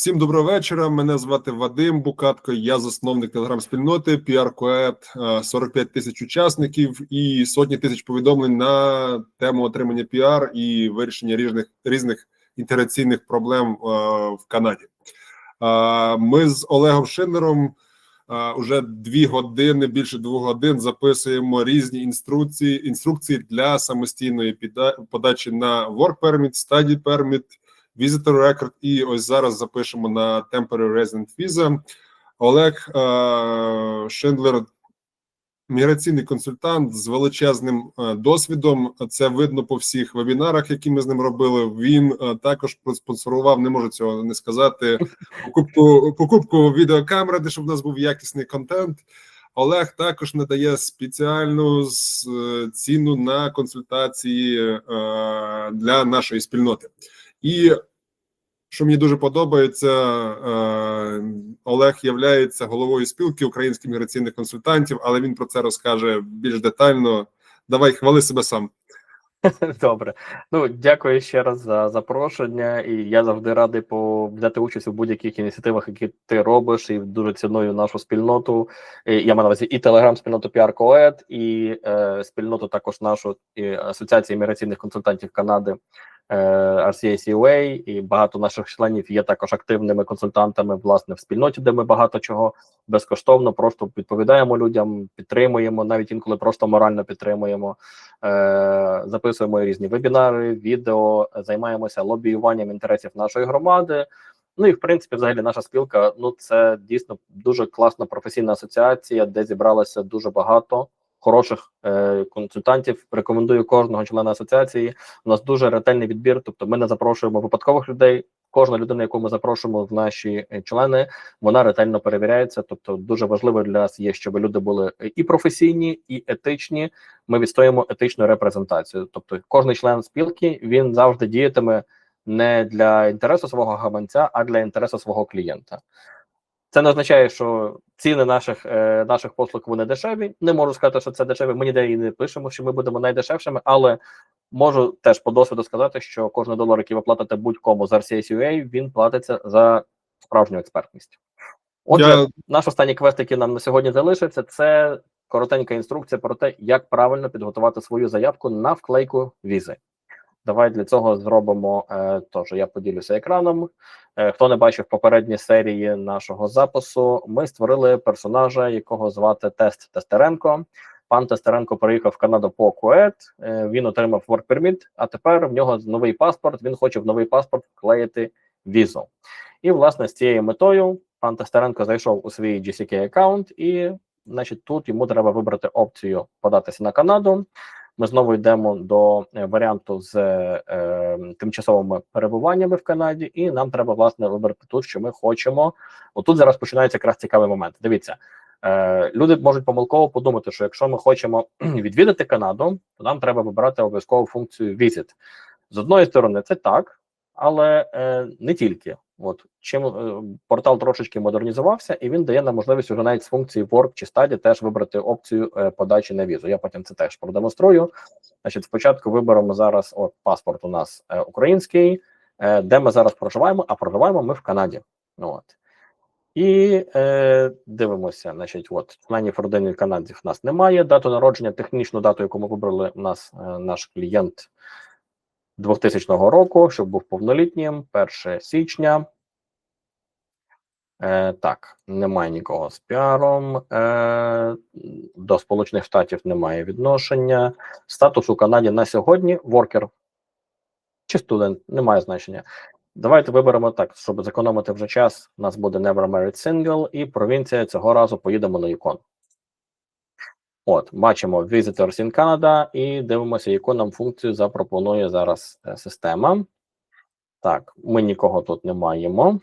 Всім доброго вечора. Мене звати Вадим Букатко. Я засновник телеграм-спільноти PR 45 тисяч учасників і сотні тисяч повідомлень на тему отримання піар і вирішення різних різних інтеграційних проблем в Канаді. Ми з Олегом Шинером уже дві години, більше двох годин записуємо різні інструкції інструкції для самостійної подачі на Work Permit, Study Permit, Visitor Record і ось зараз запишемо на Temporary Resident Visa. Олег е, Шиндлер, міграційний консультант з величезним е, досвідом. Це видно по всіх вебінарах, які ми з ним робили. Він е, також проспонсорував, не можу цього не сказати. Покупку покупку відеокамери, де щоб у нас був якісний контент. Олег також надає спеціальну ціну на консультації для нашої спільноти. І що мені дуже подобається, е, Олег являється головою спілки українських міграційних консультантів, але він про це розкаже більш детально. Давай хвали себе сам. Добре, ну дякую ще раз за запрошення, і я завжди радий по взяти участь у будь-яких ініціативах, які ти робиш, і дуже ціную нашу спільноту. Я маю на увазі і телеграм-спільноту Coed, і е, спільноту також нашу і асоціації міграційних консультантів Канади. Е, RCACUA, і багато наших членів є також активними консультантами власне в спільноті, де ми багато чого безкоштовно просто відповідаємо людям, підтримуємо, навіть інколи просто морально підтримуємо, е, записуємо різні вебінари, відео, займаємося лобіюванням інтересів нашої громади. Ну і в принципі, взагалі, наша спілка ну це дійсно дуже класна професійна асоціація, де зібралося дуже багато хороших е, консультантів. Рекомендую кожного члена асоціації. У нас дуже ретельний відбір. Тобто, ми не запрошуємо випадкових людей. Кожна людина, яку ми запрошуємо в наші е, члени, вона ретельно перевіряється. Тобто, дуже важливо для нас є, щоб люди були і професійні, і етичні. Ми відстоїмо етичну репрезентацію. Тобто, кожний член спілки він завжди діятиме не для інтересу свого гаманця, а для інтересу свого клієнта. Це не означає, що ціни наших е, наших послуг вони дешеві. Не можу сказати, що це дешеві. Ми ніде і не пишемо, що ми будемо найдешевшими, але можу теж по досвіду сказати, що кожен долар, який ви платите будь-кому з RCSUA, він платиться за справжню експертність. Отже, Я... наш останній квест, який нам на сьогодні залишиться, це коротенька інструкція про те, як правильно підготувати свою заявку на вклейку візи. Давай для цього зробимо е, тож. Я поділюся екраном. Е, хто не бачив попередні серії нашого запису, ми створили персонажа, якого звати Тест Тестеренко. Пан Тестеренко приїхав в Канаду по Кует. Е, він отримав work permit, А тепер в нього новий паспорт. Він хоче в новий паспорт вклеїти візу. І, власне, з цією метою пан Тестеренко зайшов у свій GCK аккаунт, і, значить, тут йому треба вибрати опцію податися на Канаду. Ми знову йдемо до е, варіанту з е, тимчасовими перебуваннями в Канаді, і нам треба власне вибрати тут, що ми хочемо. Отут зараз починається якраз цікавий момент. Дивіться, е, люди можуть помилково подумати, що якщо ми хочемо відвідати Канаду, то нам треба вибирати обов'язкову функцію Visit. З одної сторони, це так, але е, не тільки. От чим е, портал трошечки модернізувався, і він дає нам можливість вже навіть з функції Work чи Study теж вибрати опцію е, подачі на візу. Я потім це теж продемонструю. Значить, спочатку виберемо зараз от паспорт у нас е, український, де ми зараз проживаємо, а проживаємо ми в Канаді. От. І е, дивимося, значить, от членів родини канадців в нас немає. Дату народження, технічну дату, яку ми вибрали, у нас е, наш клієнт 2000 року, щоб був повнолітнім, 1 січня. Е, Так, немає нікого з піаром. Е, До Сполучених Штатів немає відношення. Статус у Канаді на сьогодні воркер чи студент, немає значення. Давайте виберемо так, щоб зекономити вже час. У нас буде Never Married Single, і провінція цього разу поїдемо на Юкон. От, бачимо Visitors in Canada і дивимося, яку нам функцію запропонує зараз е, система. Так, ми нікого тут не маємо.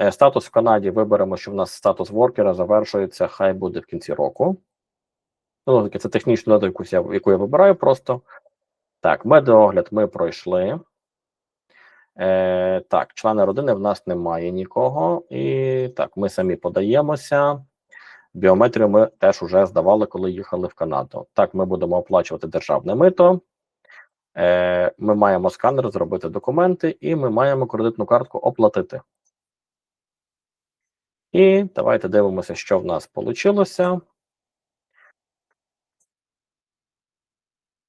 Е, статус в Канаді виберемо, що в нас статус воркера завершується, хай буде в кінці року. Ну, це технічна дата, яку я, яку я вибираю просто. Так, медіогляд ми пройшли. Е, Так, члени родини в нас немає нікого. І так, ми самі подаємося. Біометрію ми теж вже здавали, коли їхали в Канаду. Так, ми будемо оплачувати державне мито. Е, Ми маємо сканер, зробити документи, і ми маємо кредитну картку оплатити. І давайте дивимося, що в нас вийшло.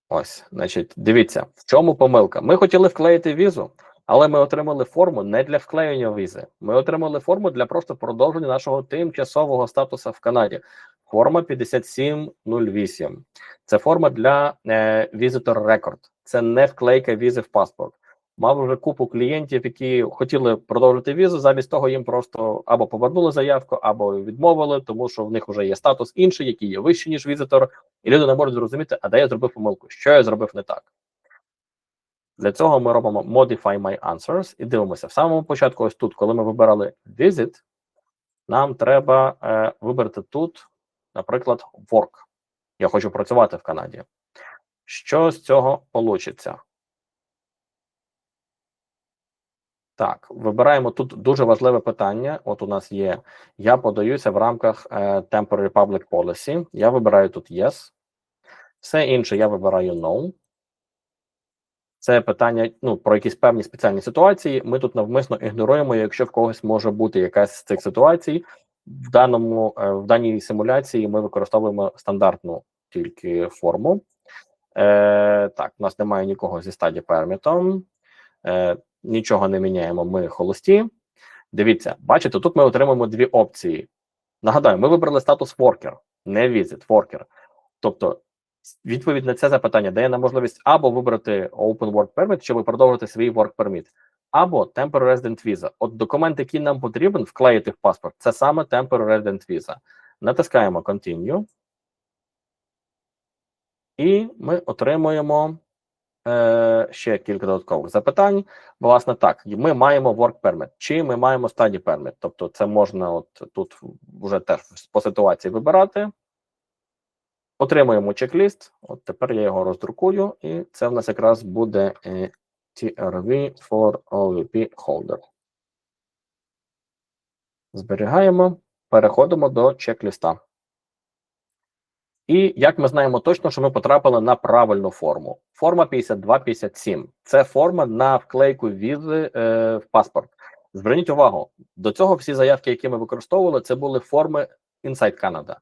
Ось, значить, дивіться, в чому помилка. Ми хотіли вклеїти візу, але ми отримали форму не для вклеєння візи. Ми отримали форму для просто продовження нашого тимчасового статусу в Канаді. Форма 5708. Це форма для е, Record. Це не вклейка візи в паспорт. Мав вже купу клієнтів, які хотіли продовжити візу. Замість того їм просто або повернули заявку, або відмовили, тому що в них вже є статус інший, який є вищий, ніж візитор, і люди не можуть зрозуміти, а де я зробив помилку, що я зробив не так. Для цього ми робимо Modify My Answers і дивимося в самому початку, ось тут, коли ми вибирали Visit, нам треба е, вибрати тут, наприклад, Work. Я хочу працювати в Канаді. Що з цього получиться? Так, вибираємо тут дуже важливе питання. От у нас є: я подаюся в рамках е, Temporary Public Policy. Я вибираю тут Yes. Все інше я вибираю No. Це питання ну, про якісь певні спеціальні ситуації. Ми тут навмисно ігноруємо, якщо в когось може бути якась з цих ситуацій. В даному е, в даній симуляції ми використовуємо стандартну тільки форму. Е, Так, у нас немає нікого зі стаді пермітом. Е, Нічого не міняємо. Ми холості. Дивіться, бачите, тут ми отримаємо дві опції. Нагадаю, ми вибрали статус worker, не visit, worker. Тобто, відповідь на це запитання дає нам можливість або вибрати Open Work Permit, щоб продовжити свій Work Permit, або Temporary Resident Visa. От документ, який нам потрібен вклеїти в паспорт, це саме Temporary Resident Visa. Натискаємо Continue. І ми отримуємо е, ще кілька додаткових запитань. Власне, так, ми маємо work permit, чи ми маємо study permit. Тобто, це можна от тут вже теж по ситуації вибирати. Отримуємо чек-ліст. От тепер я його роздрукую, і це в нас якраз буде е, TRV for OVP holder. Зберігаємо, переходимо до чек-ліста. І як ми знаємо точно, що ми потрапили на правильну форму. Форма 5257 це форма на вклейку візи е, в паспорт. Зверніть увагу, до цього всі заявки, які ми використовували, це були форми Inside Canada.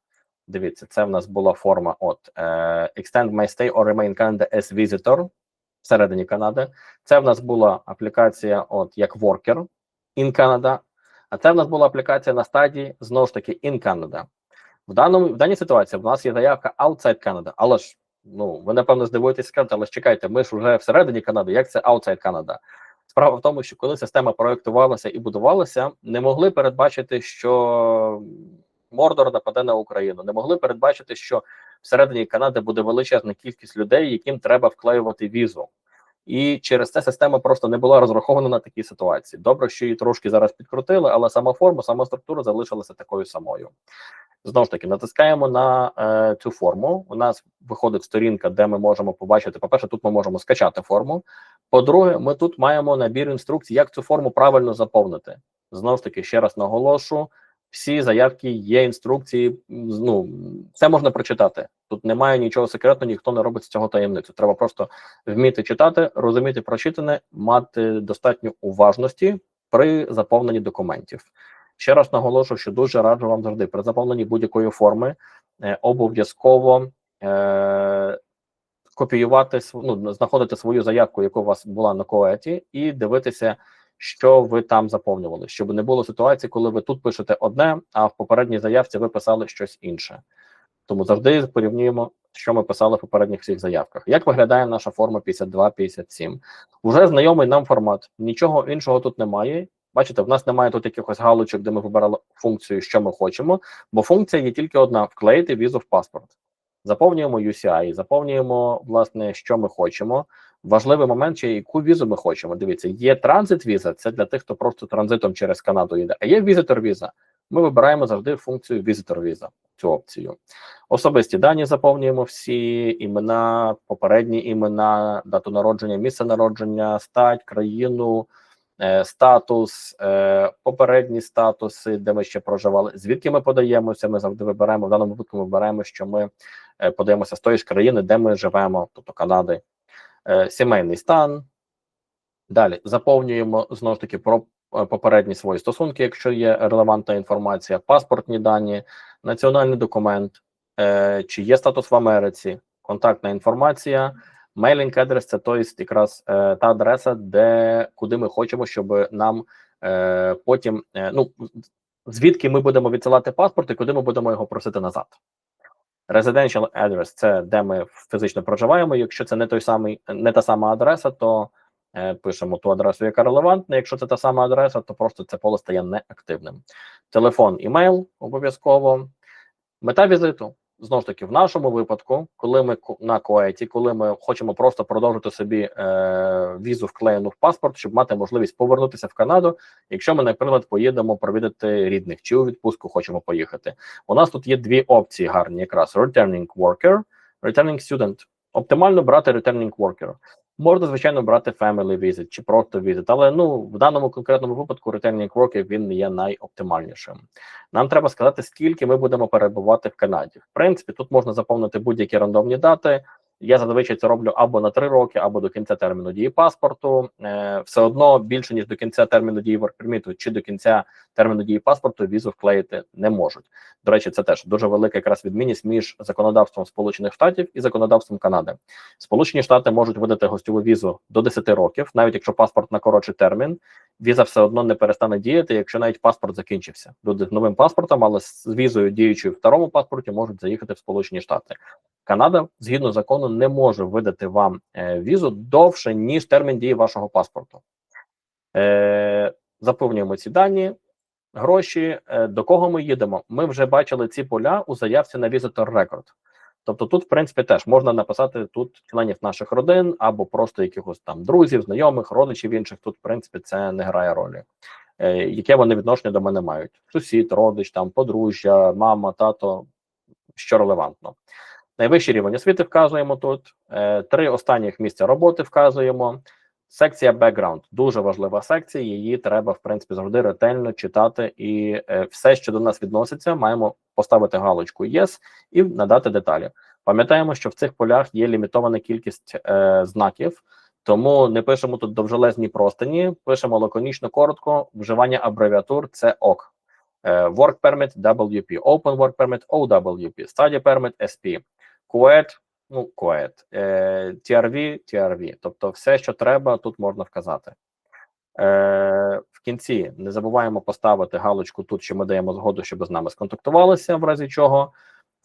Дивіться, це в нас була форма от е, Extend my stay or remain Canada as visitor всередині Канади. Це в нас була аплікація от як worker in Canada, а це в нас була аплікація на стадії знову ж таки in Canada. В даному в даній ситуації в нас є заявка outside Canada, але ж ну ви напевно здивуєтесь, скажете, але ж чекайте, ми ж вже всередині Канади. Як це outside Canada? Справа в тому, що коли система проектувалася і будувалася, не могли передбачити, що Мордор нападе на Україну, не могли передбачити, що всередині Канади буде величезна кількість людей, яким треба вклеювати візу. І через це система просто не була розрахована на такі ситуації. Добре, що її трошки зараз підкрутили, але сама форма, сама структура залишилася такою самою. Знову ж таки, натискаємо на е, цю форму. У нас виходить сторінка, де ми можемо побачити. По-перше, тут ми можемо скачати форму. По-друге, ми тут маємо набір інструкцій, як цю форму правильно заповнити. Знову ж таки, ще раз наголошу: всі заявки є інструкції. Ну це можна прочитати. Тут немає нічого секретного, ніхто не робить з цього таємницю. Треба просто вміти читати, розуміти прочитане, мати достатньо уважності при заповненні документів. Ще раз наголошую, що дуже раджу вам завжди при заповненні будь-якої форми е, обов'язково е, копіювати ну, знаходити свою заявку, яка у вас була на коеті, і дивитися, що ви там заповнювали, щоб не було ситуації, коли ви тут пишете одне, а в попередній заявці ви писали щось інше. Тому завжди порівнюємо, що ми писали в попередніх всіх заявках. Як виглядає наша форма 52-57? Уже знайомий нам формат, нічого іншого тут немає. Бачите, в нас немає тут якихось галочок, де ми вибирали функцію, що ми хочемо, бо функція є тільки одна: вклеїти візу в паспорт. Заповнюємо UCI, заповнюємо, власне, що ми хочемо. Важливий момент, чи яку візу ми хочемо. Дивіться, є транзит віза, це для тих, хто просто транзитом через Канаду йде. А є візитор віза. Ми вибираємо завжди функцію візитор віза, цю опцію. Особисті дані заповнюємо всі імена, попередні імена, дату народження, місце народження, стать, країну. Е, статус, е, попередні статуси, де ми ще проживали. Звідки ми подаємося? Ми завжди вибираємо в даному випадку. Ми вибираємо, що ми е, подаємося з тої ж країни, де ми живемо, тобто Канади. Е, сімейний стан. Далі заповнюємо знову ж таки про е, попередні свої стосунки, якщо є релевантна інформація, паспортні дані, національний документ, е, чи є статус в Америці, контактна інформація, мейлінг адрес це то якраз та адреса, де куди ми хочемо, щоб нам потім ну звідки ми будемо відсилати паспорт і куди ми будемо його просити назад. Residential address – це де ми фізично проживаємо. Якщо це не той самий, не та сама адреса, то е, пишемо ту адресу, яка релевантна. Якщо це та сама адреса, то просто це поле стає неактивним. Телефон, імейл обов'язково. Мета візиту знову ж таки, в нашому випадку, коли ми на коеті, коли ми хочемо просто продовжити собі е, візу вклеєну в паспорт, щоб мати можливість повернутися в Канаду, якщо ми, наприклад, поїдемо провідати рідних чи у відпустку хочемо поїхати. У нас тут є дві опції гарні, якраз returning worker, returning student. Оптимально брати returning worker. Можна, звичайно, брати family visit чи просто visit, але ну в даному конкретному випадку returning worker він не є найоптимальнішим. Нам треба сказати, скільки ми будемо перебувати в Канаді. В принципі, тут можна заповнити будь-які рандомні дати. Я зазвичай це роблю або на 3 роки, або до кінця терміну дії паспорту. Е, все одно більше ніж до кінця терміну дії work чи до кінця терміну дії паспорту візу вклеїти не можуть. До речі, це теж дуже велика якраз відмінність між законодавством Сполучених Штатів і законодавством Канади. Сполучені Штати можуть видати гостьову візу до 10 років, навіть якщо паспорт на коротший термін, віза все одно не перестане діяти, якщо навіть паспорт закінчився. Люди з новим паспортом, але з візою діючою в старому паспорті можуть заїхати в Сполучені Штати. Канада згідно закону не може видати вам е, візу довше ніж термін дії вашого паспорту. Е, заповнюємо ці дані. Гроші, е, до кого ми їдемо? Ми вже бачили ці поля у заявці на Visitor Record. Тобто, тут, в принципі, теж можна написати тут членів наших родин або просто якихось там друзів, знайомих, родичів інших. Тут, в принципі, це не грає ролі. Е, яке вони відношення до мене мають? Сусід, родич, там подружжя, мама, тато, що релевантно. Найвищий рівень освіти вказуємо тут. Е, три останніх місця роботи вказуємо. Секція background дуже важлива секція. Її треба, в принципі, завжди ретельно читати, і е, все, що до нас відноситься, маємо поставити галочку Yes і надати деталі. Пам'ятаємо, що в цих полях є лімітована кількість е, знаків, тому не пишемо тут довжелезні простині, пишемо лаконічно коротко. Вживання абревіатур це ок. Е, work permit WP, Open Work Permit OWP, Study Permit SP, QED, ну, е, TRV, TRV. Тобто все, що треба, тут можна вказати. Е, в кінці не забуваємо поставити галочку тут, що ми даємо згоду, щоб з нами сконтактувалися, в разі чого.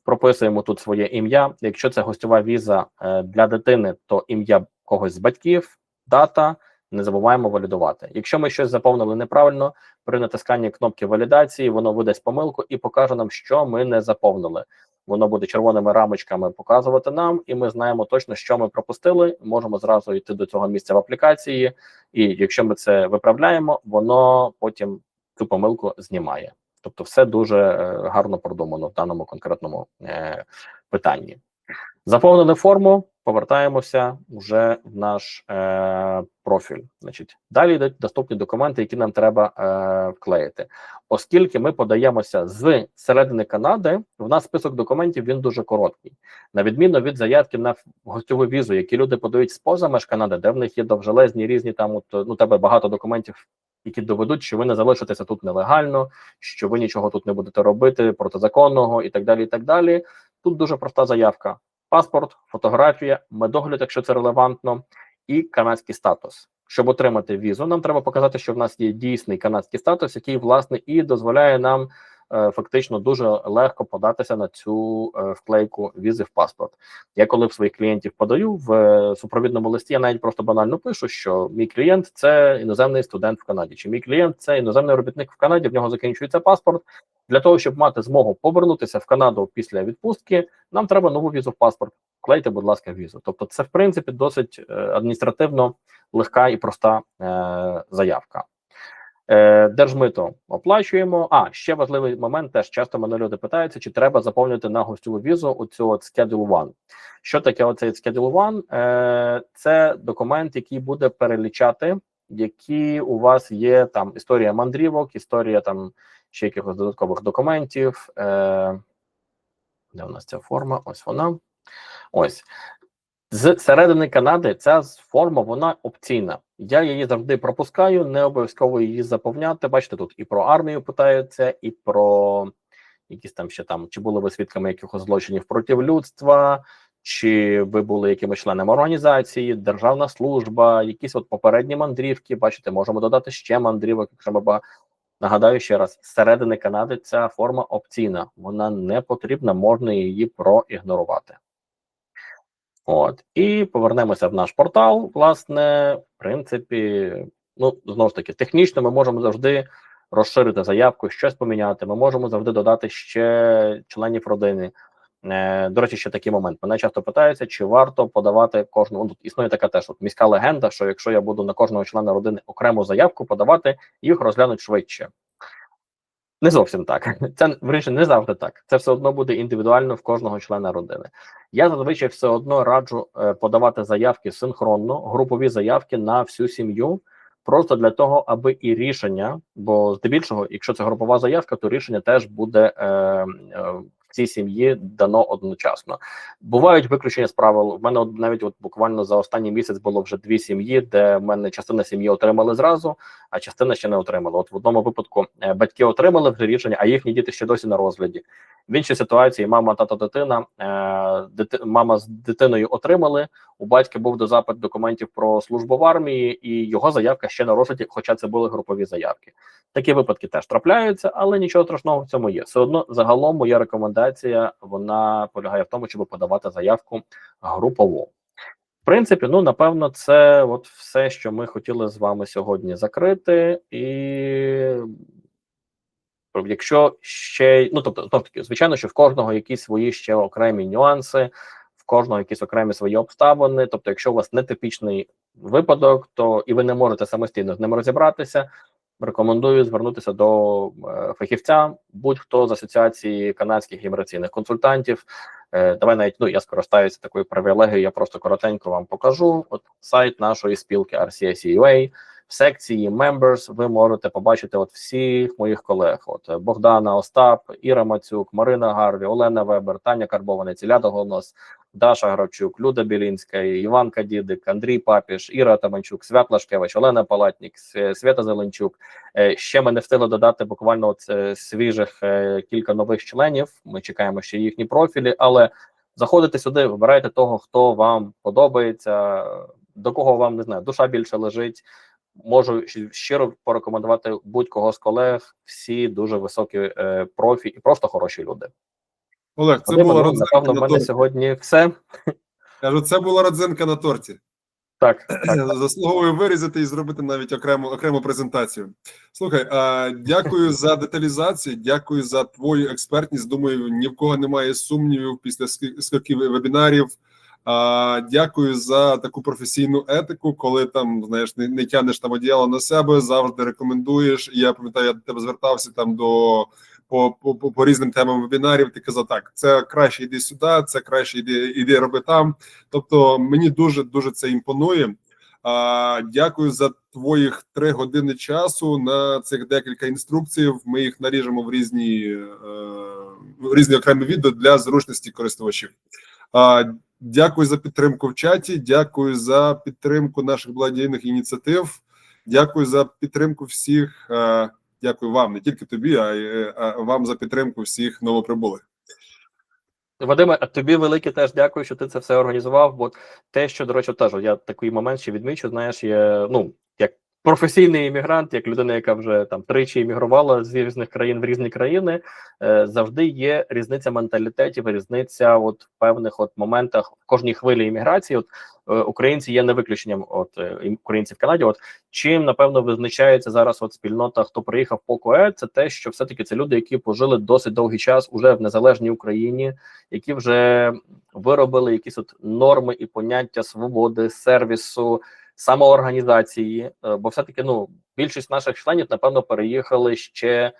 Прописуємо тут своє ім'я. Якщо це гостьова віза е, для дитини, то ім'я когось з батьків, дата. Не забуваємо валідувати. Якщо ми щось заповнили неправильно, при натисканні кнопки валідації воно видасть помилку і покаже нам, що ми не заповнили. Воно буде червоними рамочками показувати нам, і ми знаємо точно, що ми пропустили. Можемо зразу йти до цього місця в аплікації, і якщо ми це виправляємо, воно потім цю помилку знімає. Тобто, все дуже е, гарно продумано в даному конкретному е, питанні. Заповнили форму, повертаємося вже в наш е, профіль. Значить, далі йдуть доступні документи, які нам треба е, вклеїти. Оскільки ми подаємося з середини Канади, в нас список документів він дуже короткий. На відміну від заявки на гостьову візу, які люди подають споза меж Канади, де в них є довжелезні різні там, от ну тебе багато документів. Які доведуть, що ви не залишитеся тут нелегально, що ви нічого тут не будете робити протизаконного і так далі. І так далі. Тут дуже проста заявка: паспорт, фотографія, медогляд, якщо це релевантно, і канадський статус. Щоб отримати візу, нам треба показати, що в нас є дійсний канадський статус, який власне і дозволяє нам фактично дуже легко податися на цю е, вклейку візи в паспорт. Я коли в своїх клієнтів подаю в е, супровідному листі, я навіть просто банально пишу, що мій клієнт це іноземний студент в Канаді, чи мій клієнт це іноземний робітник в Канаді. В нього закінчується паспорт. Для того щоб мати змогу повернутися в Канаду після відпустки, нам треба нову візу в паспорт. Клейте, будь ласка, візу. Тобто, це в принципі досить е, адміністративно легка і проста е, заявка. Е, Держмито оплачуємо. А ще важливий момент. Теж часто мене люди питаються, чи треба заповнити на гостьову візу оцю от Schedule One. Що таке оцей Schedule One? Е, Це документ, який буде перелічати, які у вас є там історія мандрівок, історія там ще якихось додаткових документів. Е, Де у нас ця форма? Ось вона. Ось. З середини Канади ця форма вона опційна. Я її завжди пропускаю, не обов'язково її заповняти. Бачите, тут і про армію питаються, і про якісь там ще там, чи були ви свідками якихось злочинів проти людства, чи ви були якимись членами організації, державна служба, якісь от попередні мандрівки. Бачите, можемо додати ще мандрівок, якщо ми. Нагадаю ще раз: з середини Канади ця форма опційна, вона не потрібна, можна її проігнорувати. От і повернемося в наш портал. Власне, в принципі, ну знову ж таки, технічно ми можемо завжди розширити заявку, щось поміняти. Ми можемо завжди додати ще членів родини. Е, до речі, ще такий момент. Мене часто питаються, чи варто подавати кожного. Ну, тут існує така теж от міська легенда, що якщо я буду на кожного члена родини окрему заявку подавати, їх розглянуть швидше. Не зовсім так. Це вирішення не завжди так. Це все одно буде індивідуально в кожного члена родини. Я зазвичай все одно раджу е, подавати заявки синхронно, групові заявки на всю сім'ю, просто для того, аби і рішення, бо здебільшого, якщо це групова заявка, то рішення теж буде е, е, цій сім'ї дано одночасно. Бувають виключення з правил. В мене навіть от буквально за останній місяць було вже дві сім'ї, де в мене частина сім'ї отримали зразу, а частина ще не отримала. От в одному випадку е, батьки отримали вже рішення, а їхні діти ще досі на розгляді. В іншій ситуації мама, тато, дитина, е, дити, мама з дитиною отримали. У батька був до запит документів про службу в армії, і його заявка ще на розгляді, хоча це були групові заявки. Такі випадки теж трапляються, але нічого страшного в цьому є. Все одно загалом моя рекомендація вона полягає в тому, щоб подавати заявку групово. В принципі, ну напевно, це от все, що ми хотіли з вами сьогодні закрити, і якщо ще ну тобто, таки, звичайно, що в кожного якісь свої ще окремі нюанси, в кожного якісь окремі свої обставини. Тобто, якщо у вас нетипічний випадок, то і ви не можете самостійно з ним розібратися. Рекомендую звернутися до е, фахівця, будь-хто з асоціації канадських імміграційних консультантів. Е, давай навіть ну я скористаюся такою привілегією. Я просто коротенько вам покажу. От сайт нашої спілки RCSUA. Секції Members ви можете побачити от всіх моїх колег: от е, Богдана Остап, Іра Мацюк, Марина Гарві, Олена Вебер, Таня Карбованець, Іляда Голнос, Даша Гравчук, Люда Білінська, Іван Кадідик, Андрій Папіш, Іра Таманчук, Свят Лашкевич, Олена Палатнік, Свята Зеленчук. Е, Ще ми не встигли додати буквально от, е, свіжих кілька нових членів. Ми чекаємо ще їхні профілі, але заходите сюди, вибирайте того, хто вам подобається, до кого вам не знаю, душа більше лежить. Можу щиро порекомендувати будь-кого з колег. Всі дуже високі е, профі і просто хороші люди. Олег, це була ну, родзинка напевно, в на мене торті. сьогодні все. Кажу, це була родзинка на торті. Так, так. Заслуговує вирізати і зробити навіть окрему окрему презентацію. Слухай, а, дякую за деталізацію, дякую за твою експертність. Думаю, ні в кого немає сумнівів після скільки вебінарів. А, дякую за таку професійну етику, коли там знаєш, не, не тянеш там одіяло на себе, завжди рекомендуєш. Я пам'ятаю, я до тебе звертався там до по, по, по, по різним темам вебінарів. Ти казав, так це краще йди сюди, це краще йди, йди роби там. Тобто мені дуже дуже це імпонує. А, дякую за твоїх три години часу на цих декілька інструкцій. Ми їх наріжемо в різні е, в різні окремі відео для зручності користувачів. А, дякую за підтримку в чаті. Дякую за підтримку наших благодійних ініціатив. Дякую за підтримку всіх. е, Дякую вам, не тільки тобі, а й вам за підтримку всіх новоприбулих. Вадиме, тобі велике теж дякую, що ти це все організував. Бо те, що до речі, теж я такий момент ще відмічу. Знаєш, є ну професійний іммігрант, як людина, яка вже там тричі іммігрувала з різних країн в різні країни, е, завжди є різниця менталітетів, різниця от в певних от моментах кожній хвилі імміграції. От е, українці є не виключенням. От е, українці в Канаді. От чим напевно визначається зараз от спільнота, хто приїхав по КОЕ, це те, що все таки це люди, які пожили досить довгий час уже в незалежній Україні, які вже виробили якісь от норми і поняття свободи, сервісу, самоорганізації. Е, Бо все-таки ну більшість наших членів, напевно, переїхали ще.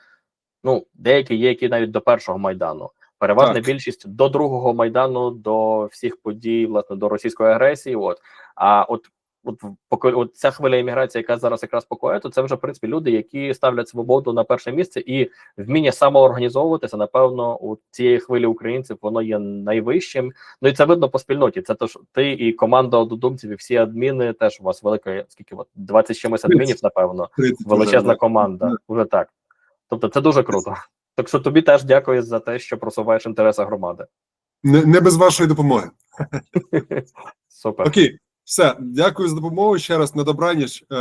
Ну, деякі є, які навіть до першого майдану. Переважна Так. більшість до другого майдану, до всіх подій, власне, до російської агресії. От а от от, от ця хвиля імміграції, яка зараз якраз покоє, то це вже в принципі люди, які ставлять свободу на перше місце, і вміння самоорганізовуватися, напевно, у цієї хвилі українців воно є найвищим. Ну і це видно по спільноті. Це то, ти і команда однодумців, і всі адміни теж у вас велика, скільки от 20 чимось адмінів, напевно, 30 величезна вже, команда. Да. Вже так. Тобто, це дуже круто. Так що тобі теж дякую за те, що просуваєш інтереси громади. Не, не без вашої допомоги. Супер. Окей, все. Дякую за допомогу ще раз на добраніч. Е,